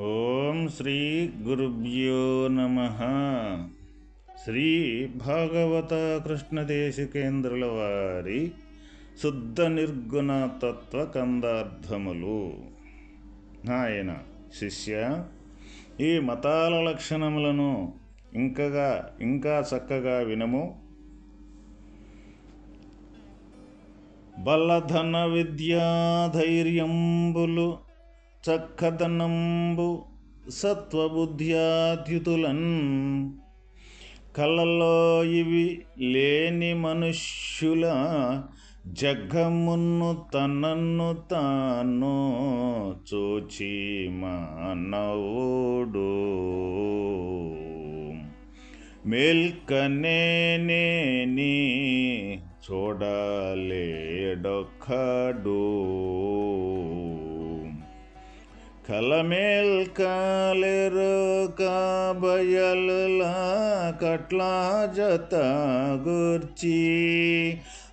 ఓం శ్రీ గురుభ్యో నమ. శ్రీ భాగవత కృష్ణదేశికేంద్రుల వారి శుద్ధ నిర్గుణ తత్వ కందార్థములు. నాయన శిష్య ఈ మతాల లక్షణములను ఇంకగా ఇంకా చక్కగా వినము. బలధన విద్యా ధైర్యంబులు చక్కదనంబు సత్వబుద్ధ్యాద్యుతులన్. కళ్ళలో ఇవి లేని మనుష్యుల జగ్గమున్ను తనన్ను తాను చూచి మానవుడు. మేల్కనేని చూడలేడొక్కడు. కలమేల్ కాలేరు కాబయలులా కట్లా జత గుర్చి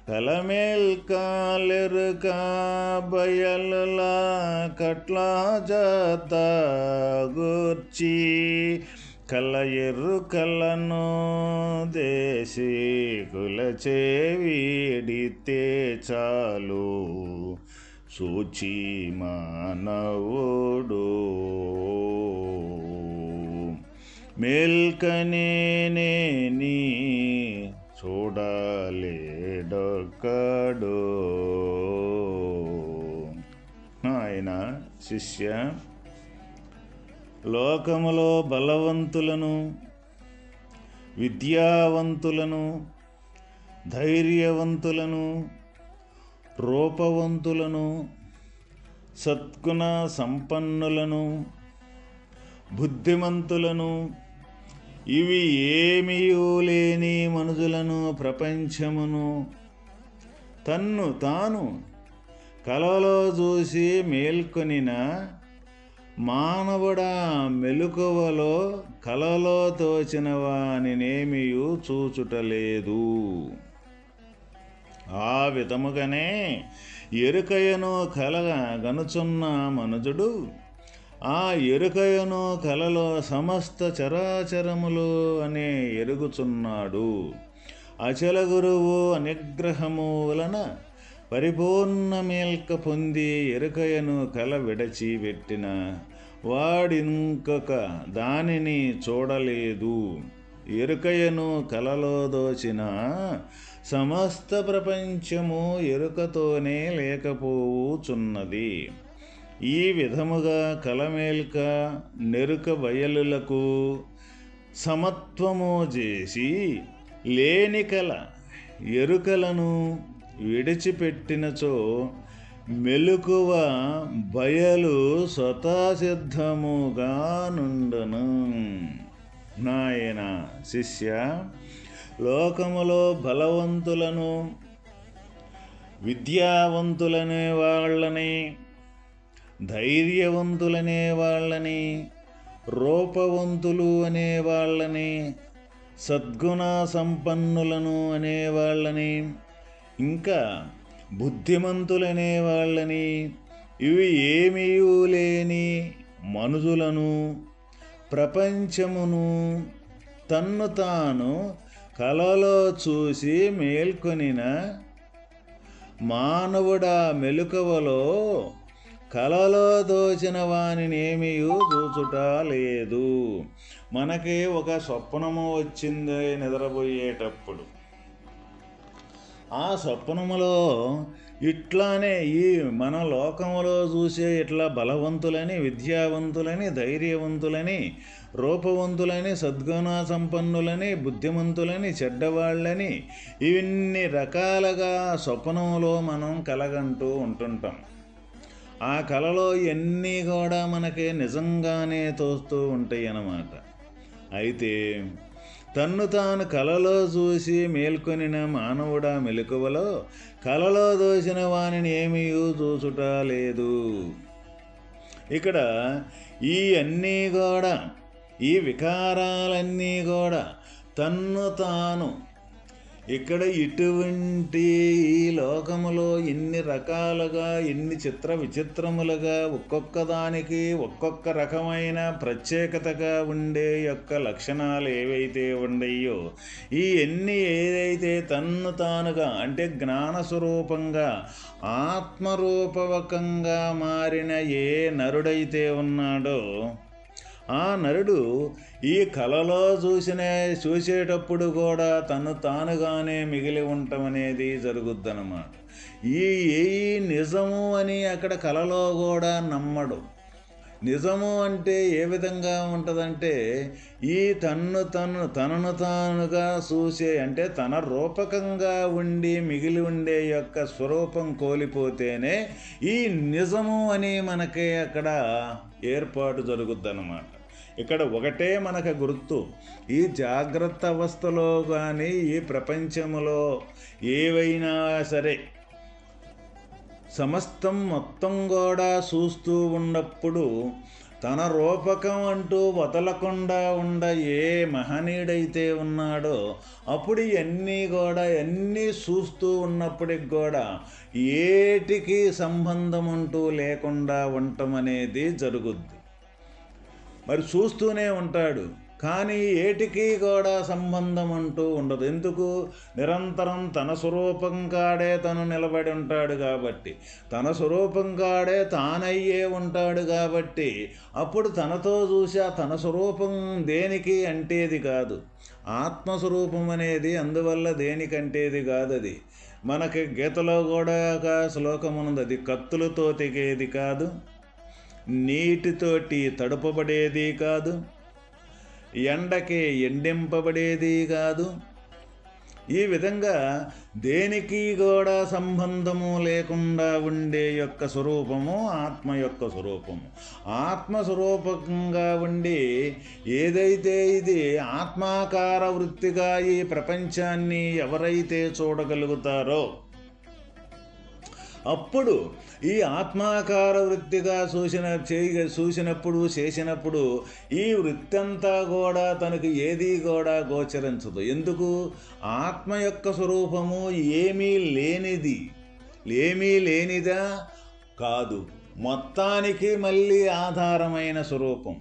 కలమేల్ కాలేరు కాబయలులా కట్లా జత గుర్చి కల ఎర్రు కలను దేశీ కులచే వీడితే చాలు. సూచి మానవుడు. మేల్కనేని చూడలేడొక్కడు. ఆయన శిష్య లోకములో బలవంతులను విద్యావంతులను ధైర్యవంతులను రూపవంతులను సత్గుణ సంపన్నులను బుద్ధిమంతులను ఇవి ఏమీయూ లేని మనుషులను ప్రపంచమును తన్ను తాను కలలో చూసి మేల్కొనిన మానవుడా మెలకువలో కలలో తోచిన వానినేమియూ చూచుటలేదు. ఆ విధముగానే ఎరుకయను కలగ గనుచున్న మనుజుడు ఆ ఎరుకయను కలలో సమస్త చరాచరములు అనే ఎరుగుచున్నాడు. అచల గురువు అనుగ్రహము వలన పరిపూర్ణ మేల్క పొంది ఎరుకయను కల విడచి పెట్టిన వాడింకొక దానిని చూడలేదు. ఎరుకయను కలలో దోచిన సమస్త ప్రపంచము ఎరుకతోనే లేకపోవుచున్నది. ఈ విధముగా కలమేల్క నెరుక బయలులకు సమత్వము చేసి లేని కల ఎరుకలను విడిచిపెట్టినచో మెలకువ బయలు స్వతసిద్ధముగా నుండను నాయన శిష్య లోకములో బలవంతులను విద్యావంతులనే వాళ్ళని ధైర్యవంతులనే వాళ్ళని రూపవంతులు అనే వాళ్ళని సద్గుణ సంపన్నులను అనే వాళ్ళని ఇంకా బుద్ధిమంతులనే వాళ్ళని ఇవి ఏమీ లేని మనుషులను ప్రపంచమును తన్ను తాను కలలో చూసి మేల్కొనిన మానవుడా మెలకువలో కలలో దోచిన వానినేమీ చూచుట లేదు. మనకి ఒక స్వప్నము వచ్చింది నిద్రపోయేటప్పుడు. ఆ స్వప్నములో ఇట్లానే ఈ మన లోకములో చూసే ఇట్లా బలవంతులని విద్యావంతులని ధైర్యవంతులని రూపవంతులని సద్గుణ సంపన్నులని బుద్ధిమంతులని చెడ్డవాళ్ళని ఇవన్నీ రకాలుగా స్వప్నంలో మనం కలగంటూ ఉంటుంటాం. ఆ కళలో ఎన్ని కూడా మనకి నిజంగానే తోస్తూ ఉంటాయి అన్నమాట అయితే తన్ను తాను కలలో చూసి మేల్కొనిన మానవుడ మెలకువలో కలలో దోసిన వానిని ఏమీ చూసుట లేదు. ఇక్కడ ఈ అన్నీ కూడా ఈ వికారాలన్నీ కూడా తన్ను తాను. ఇక్కడ ఇటువంటి ఈ లోకములో ఎన్ని రకాలుగా ఎన్ని చిత్ర విచిత్రములుగా ఒక్కొక్క దానికి ఒక్కొక్క రకమైన ప్రత్యేకతగా ఉండే యొక్క లక్షణాలు ఏవైతే ఉండయో ఈ ఎన్ని ఏదైతే తన్ను తానుగా అంటే జ్ఞాన స్వరూపంగా ఆత్మరూపవకంగా మారిన ఏ నరుడైతే ఉన్నాడో ఆ నరుడు ఈ కలలో చూసిన చూసేటప్పుడు కూడా తను తానుగానే మిగిలి ఉండటం అనేది జరుగుద్దనమాట ఈ ఏ నిజము అని అక్కడ కలలో కూడా నమ్మడు. నిజము అంటే ఏ విధంగా ఉంటుందంటే ఈ తన్ను తను తనను తానుగా చూసే అంటే తన రూపకంగా ఉండి మిగిలి ఉండే యొక్క స్వరూపం కోల్పోతేనే ఈ నిజము అని మనకి అక్కడ ఏర్పాటు జరుగుద్దన్నమాట. ఇక్కడ ఒకటే మనకు గుర్తు. ఈ జాగ్రత్త అవస్థలో కానీ ఈ ప్రపంచంలో ఏవైనా సరే సమస్తం మొత్తం కూడా చూస్తూ ఉన్నప్పుడు తన రూపకం అంటూ వదలకుండా ఉండ ఏ మహనీయుడైతే ఉన్నాడో అప్పుడు ఇవన్నీ కూడా అన్నీ చూస్తూ ఉన్నప్పటికి కూడా ఏటికి సంబంధం అంటూ లేకుండా ఉండటం అనేది జరుగుద్ది. మరి చూస్తూనే ఉంటాడు. కానీ ఏటికి కూడా సంబంధం అంటూ ఉండదు. ఎందుకు? నిరంతరం తన స్వరూపం కాడే తను నిలబడి ఉంటాడు కాబట్టి. తన స్వరూపం కాడే తానయ్యే ఉంటాడు కాబట్టి. అప్పుడు తనతో చూసా తన స్వరూపం దేనికి అంటేది కాదు. ఆత్మస్వరూపం అనేది అందువల్ల దేనికంటేది కాదు అది. మనకి గీతలో కూడా ఒక శ్లోకం ఉన్నది. అది కత్తులతో తెగేది కాదు. నీటితోటి తడుపబడేది కాదు. ఎండకి ఎండింపబడేది కాదు. ఈ విధంగా దేనికి కూడా సంబంధము లేకుండా ఉండే యొక్క స్వరూపము ఆత్మ యొక్క స్వరూపము. ఆత్మ స్వరూపంగా ఉండి ఏదైతే ఇది ఆత్మాకార వృత్తిగా ఈ ప్రపంచాన్ని ఎవరైతే చూడగలుగుతారో అప్పుడు ఈ ఆత్మాకార వృత్తిగా సూచన చేయ చూసినప్పుడు చేసినప్పుడు ఈ వృత్తి అంతా కూడా తనకు ఏది కూడా గోచరించదు. ఎందుకు? ఆత్మ యొక్క స్వరూపము ఏమీ లేనిది. ఏమీ లేనిదా? కాదు. మొత్తానికి మళ్ళీ ఆధారమైన స్వరూపం.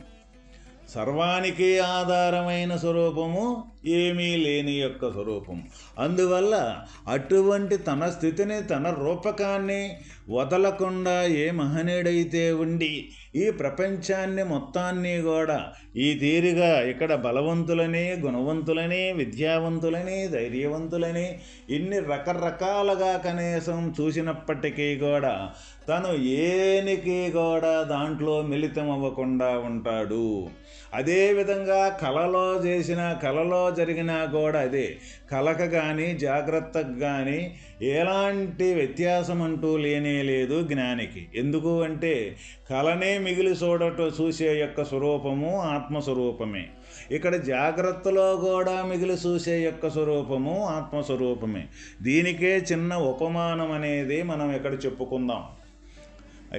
సర్వానికి ఆధారమైన స్వరూపము ఏమీ లేని యొక్క స్వరూపం. అందువల్ల అటువంటి తన స్థితిని తన రూపకాన్ని వదలకుండా ఏ మహనీయుడైతే ఉండి ఈ ప్రపంచాన్ని మొత్తాన్ని కూడా ఈ తీరుగా ఇక్కడ బలవంతులని గుణవంతులని విద్యావంతులని ధైర్యవంతులని ఇన్ని రకరకాలుగా కనీసం చూసినప్పటికీ కూడా తను ఏనికి కూడా దాంట్లో మిళితం అవ్వకుండా ఉంటాడు. అదేవిధంగా కళలో చేసిన కళలో జరిగినా కూడా అదే. కళకు కానీ జాగ్రత్తకు కానీ ఎలాంటి వ్యత్యాసం అంటూ లేనే లేదు జ్ఞానికి. ఎందుకు అంటే కళనే మిగిలి చూడట చూసే యొక్క స్వరూపము ఆత్మస్వరూపమే. ఇక్కడ జాగ్రత్తలో కూడా మిగిలి చూసే యొక్క స్వరూపము ఆత్మస్వరూపమే. దీనికే చిన్న ఉపమానం అనేది మనం ఇక్కడ చెప్పుకుందాం.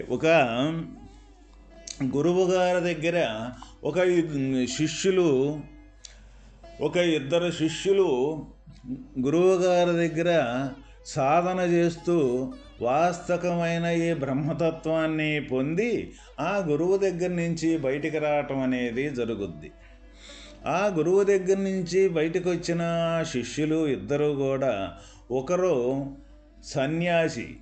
ఒక గురువు గారి దగ్గర ఒక శిష్యులు ఒక ఇద్దరు శిష్యులు గురువుగారి దగ్గర సాధన చేస్తూ వాస్తవమైన ఈ బ్రహ్మతత్వాన్ని పొంది ఆ గురువు దగ్గర నుంచి బయటికి రావటం అనేది జరుగుద్ది. ఆ గురువు దగ్గర నుంచి బయటకు వచ్చిన శిష్యులు ఇద్దరు కూడా ఒకరు సన్యాసి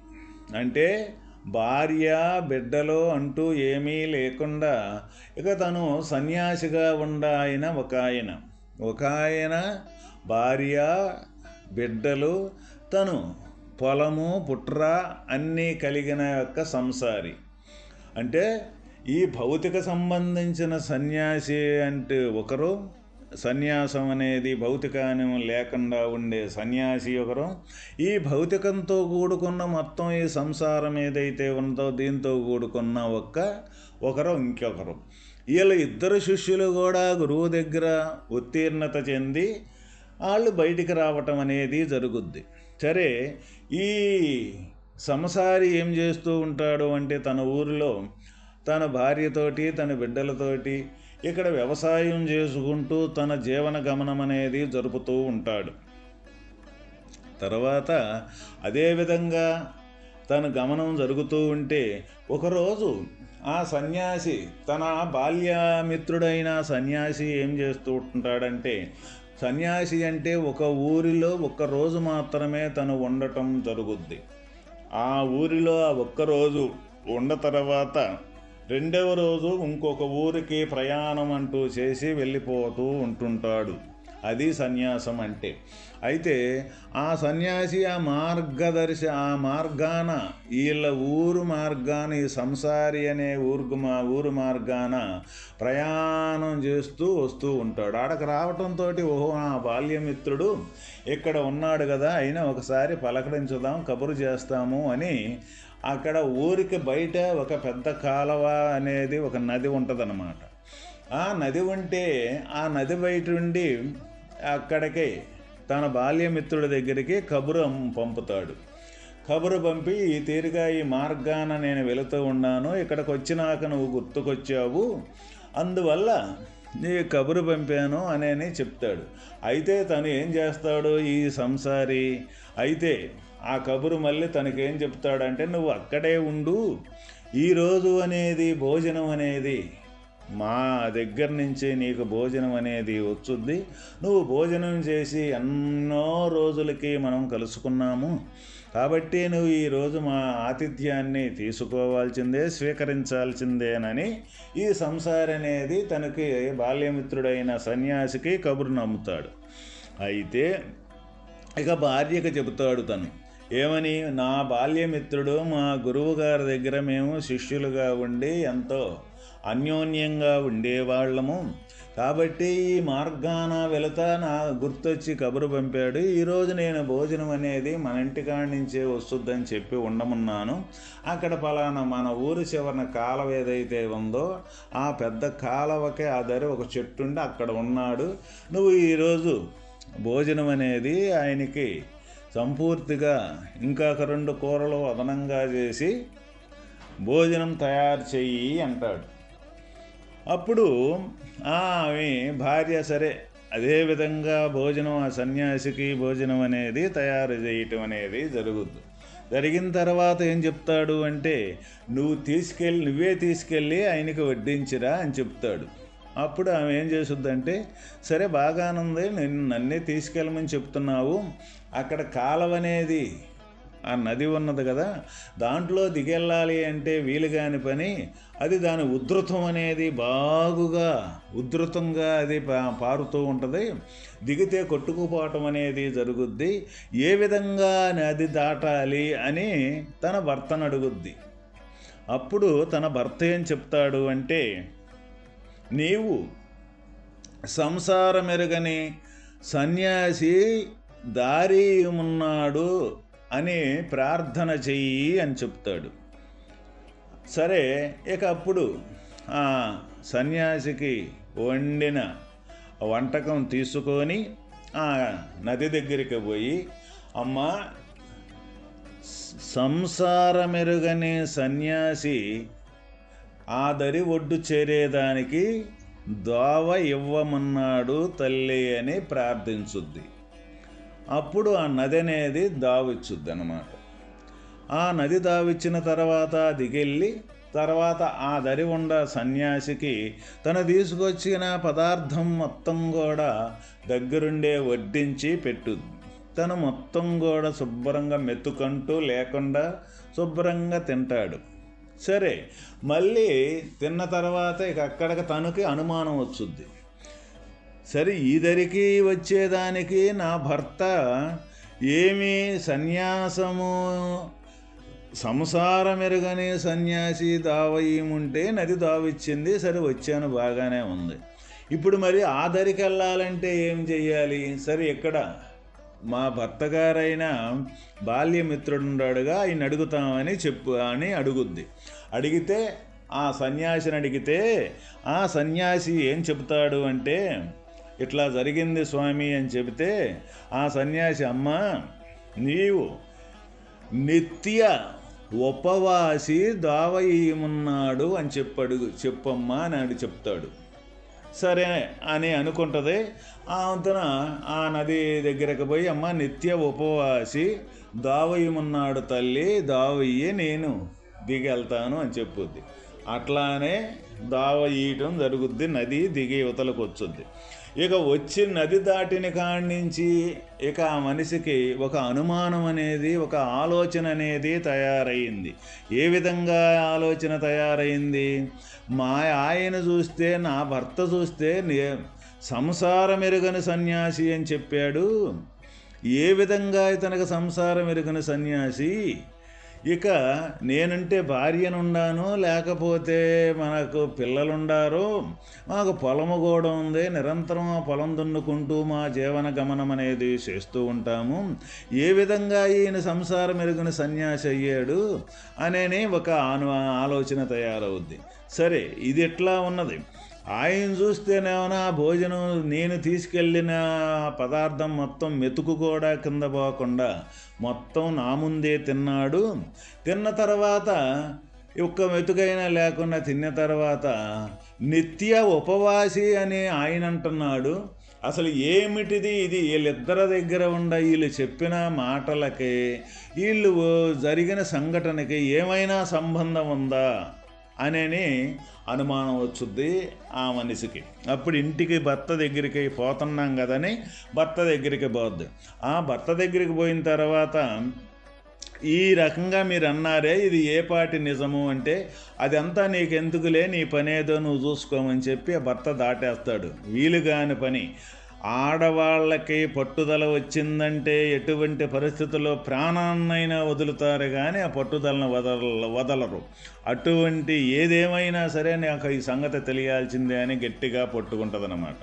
అంటే భార్య బిడ్డలు అంటూ ఏమీ లేకుండా ఇక తను సన్యాసిగా ఉండ ఆయన ఒక ఆయన ఒక ఆయన భార్య బిడ్డలు తను పొలము పుట్ర అన్నీ కలిగిన యొక్క సంసారి. అంటే ఈ భౌతిక సంబంధించిన సన్యాసి అంటే ఒకరు సన్యాసం అనేది భౌతికాన్ని లేకుండా ఉండే సన్యాసి ఒకరు ఈ భౌతికంతో కూడుకున్న మొత్తం ఈ సంసారం ఏదైతే ఉందో దీంతో కూడుకున్న ఒక్క ఒకరు ఇంకొకరు. వీళ్ళ ఇద్దరు శిష్యులు కూడా గురువు దగ్గర ఉత్తీర్ణత చెంది వాళ్ళు బయటికి రావటం అనేది జరుగుద్ది. సరే ఈ సంసారి ఏం చేస్తూ ఉంటాడు అంటే తన ఊరిలో తన భార్యతోటి తన బిడ్డలతోటి ఇక్కడ వ్యవసాయం చేసుకుంటూ తన జీవన గమనం అనేది జరుపుతూ ఉంటాడు. తర్వాత అదేవిధంగా తన గమనం జరుగుతూ ఉంటే ఒకరోజు ఆ సన్యాసి తన బాల్యమిత్రుడైన సన్యాసి ఏం చేస్తూ ఉంటాడంటే సన్యాసి అంటే ఒక ఊరిలో ఒక్క రోజు మాత్రమే తను ఉండటం జరుగుద్ది. ఆ ఊరిలో ఆ ఒక్కరోజు ఉన్న తర్వాత రెండవ రోజు ఇంకొక ఊరికి ప్రయాణం అంటూ చేసి వెళ్ళిపోతూ ఉంటుంటాడు. అది సన్యాసం అంటే. అయితే ఆ సన్యాసి ఆ మార్గదర్శి ఆ మార్గాన వీళ్ళ ఊరు మార్గాన ఈ సంసారి అనే ఊరుకు మా ఊరు మార్గాన ప్రయాణం చేస్తూ వస్తూ ఉంటాడు. ఆడకు రావటంతో ఓహో ఆ బాల్యమిత్రుడు ఇక్కడ ఉన్నాడు కదా అయినా ఒకసారి పలకరించుదాం కబురు చేస్తాము అని అక్కడ ఊరికి బయట ఒక పెద్ద కాలువ అనేది ఒక నది ఉంటుందన్నమాట. ఆ నది ఉంటే ఆ నది బయట ఉండి అక్కడికి తన బాల్యమిత్రుడి దగ్గరికి కబురు పంపుతాడు. కబురు పంపి ఈ తీరుగా ఈ మార్గాన నేను వెళుతూ ఉన్నాను ఇక్కడికి వచ్చినాక నువ్వు గుర్తుకొచ్చావు అందువల్ల నీ కబురు పంపాను అని చెప్తాడు. అయితే తను ఏం చేస్తాడు ఈ సంసారి? అయితే ఆ కబురు మళ్ళీ తనకేం చెప్తాడంటే నువ్వు అక్కడే ఉండు. ఈరోజు అనేది భోజనం అనేది మా దగ్గర నుంచి నీకు భోజనం అనేది వచ్చుద్ది నువ్వు భోజనం చేసి ఎన్నో రోజులకి మనం కలుసుకున్నాము. కాబట్టి నువ్వు ఈరోజు మా ఆతిథ్యాన్ని తీసుకోవాల్సిందే స్వీకరించాల్సిందేనని ఈ సంసార్ అనేది తనకి బాల్యమిత్రుడైన సన్యాసికి కబురు నమ్ముతాడు. అయితే ఇక భార్యకు చెబుతాడు తను. ఏమని? నా బాల్యమిత్రుడు మా గురువు గారి దగ్గర మేము శిష్యులుగా ఉండి ఎంతో అన్యోన్యంగా ఉండేవాళ్ళము. కాబట్టి ఈ మార్గాన వెళతా నా గుర్తొచ్చి కబురు పంపాడు. ఈరోజు నేను భోజనం అనేది మన ఇంటికాడి నుంచే వస్తుందని చెప్పి ఉండమున్నాను. అక్కడ పలానా మన ఊరి చివరన కాలవ ఏదైతే ఉందో ఆ పెద్ద కాలవకే ఆ ధర ఒక చెట్టుండి అక్కడ ఉన్నాడు. నువ్వు ఈరోజు భోజనం అనేది ఆయనకి సంపూర్తిగా ఇంకా రెండు కూరలు అదనంగా చేసి భోజనం తయారు చెయ్యి అంటాడు. అప్పుడు ఆమె భార్య సరే అదేవిధంగా భోజనం ఆ సన్యాసికి భోజనం అనేది తయారు చేయటం అనేది జరుగుద్ది. జరిగిన తర్వాత ఏం చెప్తాడు అంటే నువ్వు తీసుకెళ్ళి నువ్వే తీసుకెళ్ళి ఆయనకి వడ్డించిరా అని చెప్తాడు. అప్పుడు ఆమె ఏం చేస్తుందంటే సరే బాగానుంది నేను నన్నే తీసుకెళ్ళమని చెప్తున్నావు. అక్కడ కాలం అనేది ఆ నది ఉన్నది కదా దాంట్లో దిగెళ్ళాలి అంటే వీలు కాని పని అది దాని ఉధృతం అనేది బాగుగా ఉధృతంగా అది పారుతూ ఉంటుంది. దిగితే కొట్టుకుపోవటం అనేది జరుగుద్ది. ఏ విధంగా నది దాటాలి అని తన భర్తను అడుగుద్ది. అప్పుడు తన భర్త ఏం చెప్తాడు అంటే నీవు సంసారమెరుగని సన్యాసి దారి ఉన్నాడు అని ప్రార్థన చెయ్యి అని చెప్తాడు. సరే ఇక అప్పుడు ఆ సన్యాసికి వండిన వంటకం తీసుకొని ఆ నది దగ్గరికి పోయి అమ్మ సంసారమెరుగని సన్యాసి ఆ దరి ఒడ్డు చేరేదానికి దోవ ఇవ్వమన్నాడు తల్లి అని ప్రార్థించుద్ది. అప్పుడు ఆ నది అనేది దావిచ్చుద్ది అనమాట ఆ నది దావిచ్చిన తర్వాత దిగెళ్ళి తర్వాత ఆ దరి ఉండ సన్యాసికి తను తీసుకొచ్చిన పదార్థం మొత్తం కూడా దగ్గరుండే వడ్డించి పెట్టుద్ది తను మొత్తం కూడా శుభ్రంగా మెత్తుకంటూ లేకుండా శుభ్రంగా తింటాడు. సరే మళ్ళీ తిన్న తర్వాత ఇక అక్కడికి తనకి అనుమానం వచ్చుద్ది. సరే ఈదరికి వచ్చేదానికి నా భర్త ఏమి సన్యాసము సంసారమెరుగని సన్యాసి దావయ్యముంటే నది దావిచ్చింది సరే వచ్చాను బాగానే ఉంది. ఇప్పుడు మరి ఆదరికి వెళ్ళాలంటే ఏం చెయ్యాలి? సరే ఎక్కడ? మా భర్త గారైన బాల్యమిత్రుడున్నాడుగా ఆయన అడుగుతామని చెప్పు అని అడుగుద్ది. అడిగితే ఆ సన్యాసిని అడిగితే ఆ సన్యాసి ఏం చెబుతాడు అంటే ఇట్లా జరిగింది స్వామి అని చెబితే ఆ సన్యాసి అమ్మ నీవు నిత్య ఉపవాసి దావయ్యమున్నాడు అని చెప్పడు చెప్పమ్మా అని చెప్తాడు. సరే అని అనుకుంటుంది. ఆ వంతున ఆ నది దగ్గరకు పోయి అమ్మ నిత్య ఉపవాసి దావయ్యమున్నాడు తల్లి దావయ్యే నేను దిగెళ్తాను అని చెప్పుద్ది. అట్లానే దావ ఇయటం జరుగుద్ది నది దిగి యువతలకు వచ్చుద్ది ఇక వచ్చి నది దాటిన కాణించి ఇక ఆ మనిషికి ఒక అనుమానం అనేది ఒక ఆలోచన అనేది తయారైంది. ఏ విధంగా ఆలోచన తయారైంది? మా ఆయన చూస్తే నా భర్త చూస్తే సంసారం ఎరుగని సన్యాసి అని చెప్పాడు. ఏ విధంగా ఇతనికి సంసారం ఎరుగని సన్యాసి? ఇక నేనంటే భార్యనుండాను లేకపోతే మనకు పిల్లలుండారు మాకు పొలము కూడా ఉంది నిరంతరం ఆ పొలం దున్నుకుంటూ మా జీవన గమనం అనేది చేస్తూ ఉంటాము. ఏ విధంగా ఈయన సంసారం ఎరుగుని సన్యాసి అయ్యాడు అనేని ఒక ఆలోచన తయారవుద్ది. సరే ఇది ఎట్లా ఉన్నది? ఆయన చూస్తేనేమన్నా భోజనం నేను తీసుకెళ్ళిన పదార్థం మొత్తం మెతుకు కూడా కింద పోకుండా మొత్తం నా ముందే తిన్నాడు. తిన్న తర్వాత ఒక్క మెతుకైనా లేకుండా తిన్న తర్వాత నిత్య ఉపవాసి అని ఆయన అంటున్నాడు. అసలు ఏమిటిది? ఇది వీళ్ళిద్దరి దగ్గర ఉండ వీళ్ళు చెప్పిన మాటలకి వీళ్ళు జరిగిన సంఘటనకి ఏమైనా సంబంధం ఉందా? అనేని అనుమానం వచ్చుద్ది ఆ మనిషికి. అప్పుడు ఇంటికి భర్త దగ్గరికి పోతున్నాం కదని భర్త దగ్గరికి పోద్ది. ఆ భర్త దగ్గరికి పోయిన తర్వాత ఈ రకంగా మీరు అన్నారే ఇది ఏ పాటి నిజము అంటే అదంతా నీకెందుకులే నీ పనేదో నువ్వు చూసుకోమని చెప్పి ఆ భర్త దాటేస్తాడు. వీలు కాని పని. ఆడవాళ్ళకి పట్టుదల వచ్చిందంటే ఎటువంటి పరిస్థితుల్లో ప్రాణాన్నైనా వదులుతారు కానీ ఆ పట్టుదలను వదల వదలరు. అటువంటి ఏదేమైనా సరే నాకు ఈ సంగతి తెలియాల్సిందే అని గట్టిగా పట్టుకుంటుందన్నమాట.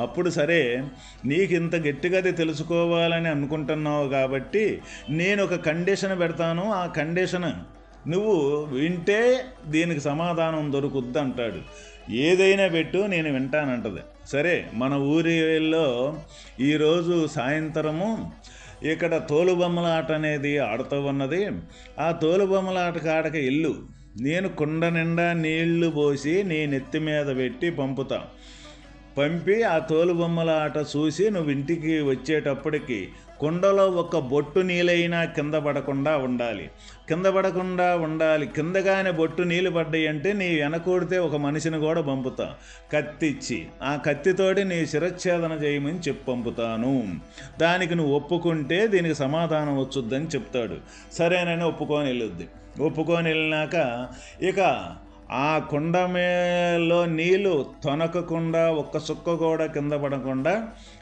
అప్పుడు సరే నీకు ఇంత గట్టిగా అది తెలుసుకోవాలని అనుకుంటున్నావు కాబట్టి నేను ఒక కండిషన్ పెడతాను ఆ కండిషన్ నువ్వు వింటే దీనికి సమాధానం దొరుకుద్ది అంటాడు ఏదైనా పెట్టు నేను వింటానంటది. సరే మన ఊరిలో ఈరోజు సాయంత్రము ఇక్కడ తోలుబొమ్మల ఆట అనేది ఆడుతూ ఉన్నది ఆ తోలుబొమ్మల ఆట ఇల్లు. నేను కుండ నిండా నీళ్ళు పోసి నీ నెత్తి మీద పెట్టి పంపుతా. పంపి ఆ తోలుబొమ్మల ఆట చూసి నువ్వు ఇంటికి వచ్చేటప్పటికి కుండలో ఒక బొట్టు నీళ్ళైనా కింద పడకుండా ఉండాలి. కింద పడకుండా ఉండాలి. కిందగానే బొట్టు నీళ్ళు పడ్డాయి అంటే నీ వెనకూడితే ఒక మనిషిని కూడా పంపుతా. కత్తిచ్చి ఆ కత్తితోటి నీ శిరచ్ఛేదన చేయమని చెప్పి పంపుతాను. దానికి నువ్వు ఒప్పుకుంటే దీనికి సమాధానం వచ్చుద్దని చెప్తాడు. సరేనని ఒప్పుకొని వెళ్ళొద్ది. ఒప్పుకొని వెళ్ళినాక ఇక ఆ కుండమేలో నీళ్ళు తొనకకుండా ఒక్క సుక్క కూడా కింద పడకుండా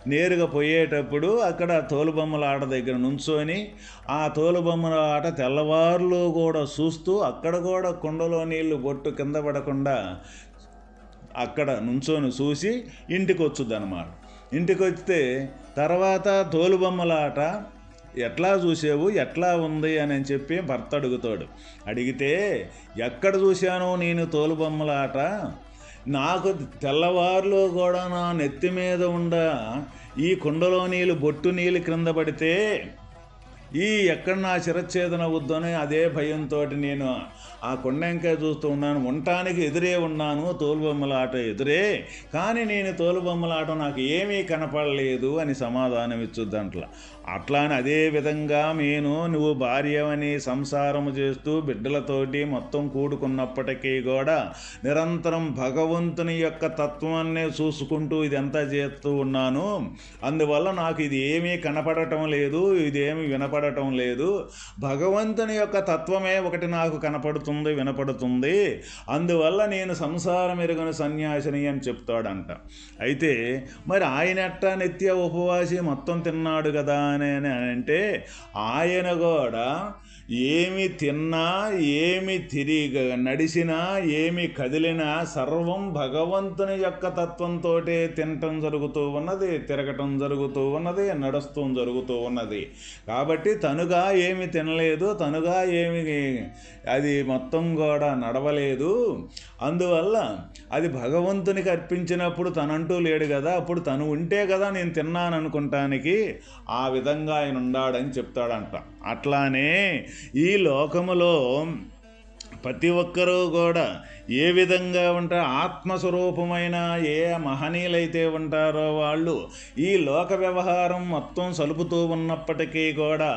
నేరుగా పోయేటప్పుడు అక్కడ తోలుబొమ్మల ఆట దగ్గర నుంచొని ఆ తోలుబొమ్మల ఆట తెల్లవారులు కూడా చూస్తూ అక్కడ కూడా కుండలో నీళ్ళు బొట్టు కింద పడకుండా అక్కడ నుంచొని చూసి ఇంటికి వచ్చుద్ది అనమాట ఇంటికి వస్తే తర్వాత తోలుబొమ్మల ఆట ఎట్లా చూసావు? ఎట్లా ఉంది అని చెప్పి భర్త అడుగుతాడు. అడిగితే ఎక్కడ చూశాను నేను తోలుబొమ్మలాట? నాకు తెల్లవారులో కూడా నా నెత్తి మీద ఉండ ఈ కుండలో నీళ్ళు బొట్టు నీళ్ళు క్రింద పడితే ఈ ఎక్కడ నా శిరచ్ఛేదన వద్దని అదే భయంతో నేను ఆ కొండంకాయ చూస్తూ ఉన్నాను ఉండటానికి ఎదురే ఉన్నాను తోలుబొమ్మలాట ఎదురే. కానీ నేను తోలుబొమ్మలాట నాకు ఏమీ కనపడలేదు అని సమాధానం ఇచ్చుద్దంట్ల. అట్లా అని అదే విధంగా నేను నువ్వు భార్యవని సంసారము చేస్తూ బిడ్డలతోటి మొత్తం కూడుకున్నప్పటికీ కూడా నిరంతరం భగవంతుని యొక్క తత్వాన్నే చూసుకుంటూ ఇదంతా చేస్తూ ఉన్నాను. అందువల్ల నాకు ఇది ఏమీ కనపడటం లేదు ఇదేమీ వినపడటం లేదు. భగవంతుని యొక్క తత్వమే ఒకటి నాకు కనపడుతుంది వినపడుతుంది అందువల్ల నేను సంసారం ఎరుగని సన్యాసిని అని చెప్తాడంట. అయితే మరి ఆయన ఎట్టా నిత్య ఉపవాసి మొత్తం తిన్నాడు కదా అని అని అంటే ఆయన కూడా ఏమి తిన్నా ఏమి తిరిగి నడిచినా ఏమి కదిలినా సర్వం భగవంతుని యొక్క తత్వంతో తినటం జరుగుతూ ఉన్నది తిరగటం జరుగుతూ ఉన్నది నడుస్తూ జరుగుతూ ఉన్నది. కాబట్టి తనుగా ఏమి తినలేదు తనుగా ఏమి అది మొత్తం కూడా నడవలేదు. అందువల్ల అది భగవంతునికి అర్పించినప్పుడు తనంటూ లేడు కదా అప్పుడు తను ఉంటే కదా నేను తిన్నాను అనుకుంటానికి ఆ విధంగా ఆయన ఉన్నాడని చెప్తాడంట. అట్లానే ఈ లోకములో ప్రతి ఒక్కరూ కూడా ఏ విధంగా ఉంటా ఆత్మస్వరూపమైన ఏ మహనీయులైతే ఉంటారో వాళ్ళు ఈ లోక వ్యవహారం మొత్తం సలుపుతూ ఉన్నప్పటికీ కూడా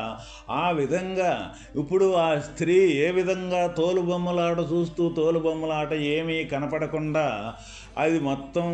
ఆ విధంగా ఇప్పుడు ఆ స్త్రీ ఏ విధంగా తోలుబొమ్మలాట చూస్తూ తోలుబొమ్మలాట ఏమీ కనపడకుండా అది మొత్తం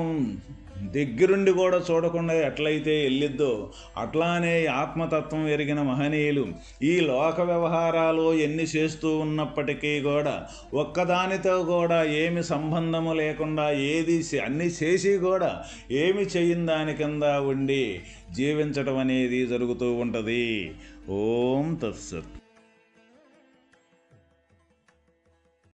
దగ్గరుండి కూడా చూడకుండా ఎట్లయితే వెళ్ళిద్దో అట్లానే ఆత్మతత్వం ఎరిగిన మహనీయులు ఈ లోక వ్యవహారాలు ఎన్ని చేస్తూ ఉన్నప్పటికీ కూడా ఒక్కదానితో కూడా ఏమి సంబంధము లేకుండా ఏది అన్ని చేసి కూడా ఏమి చేయని దాని కింద ఉండి జీవించడం అనేది జరుగుతూ ఉంటుంది. ఓం తత్సత్.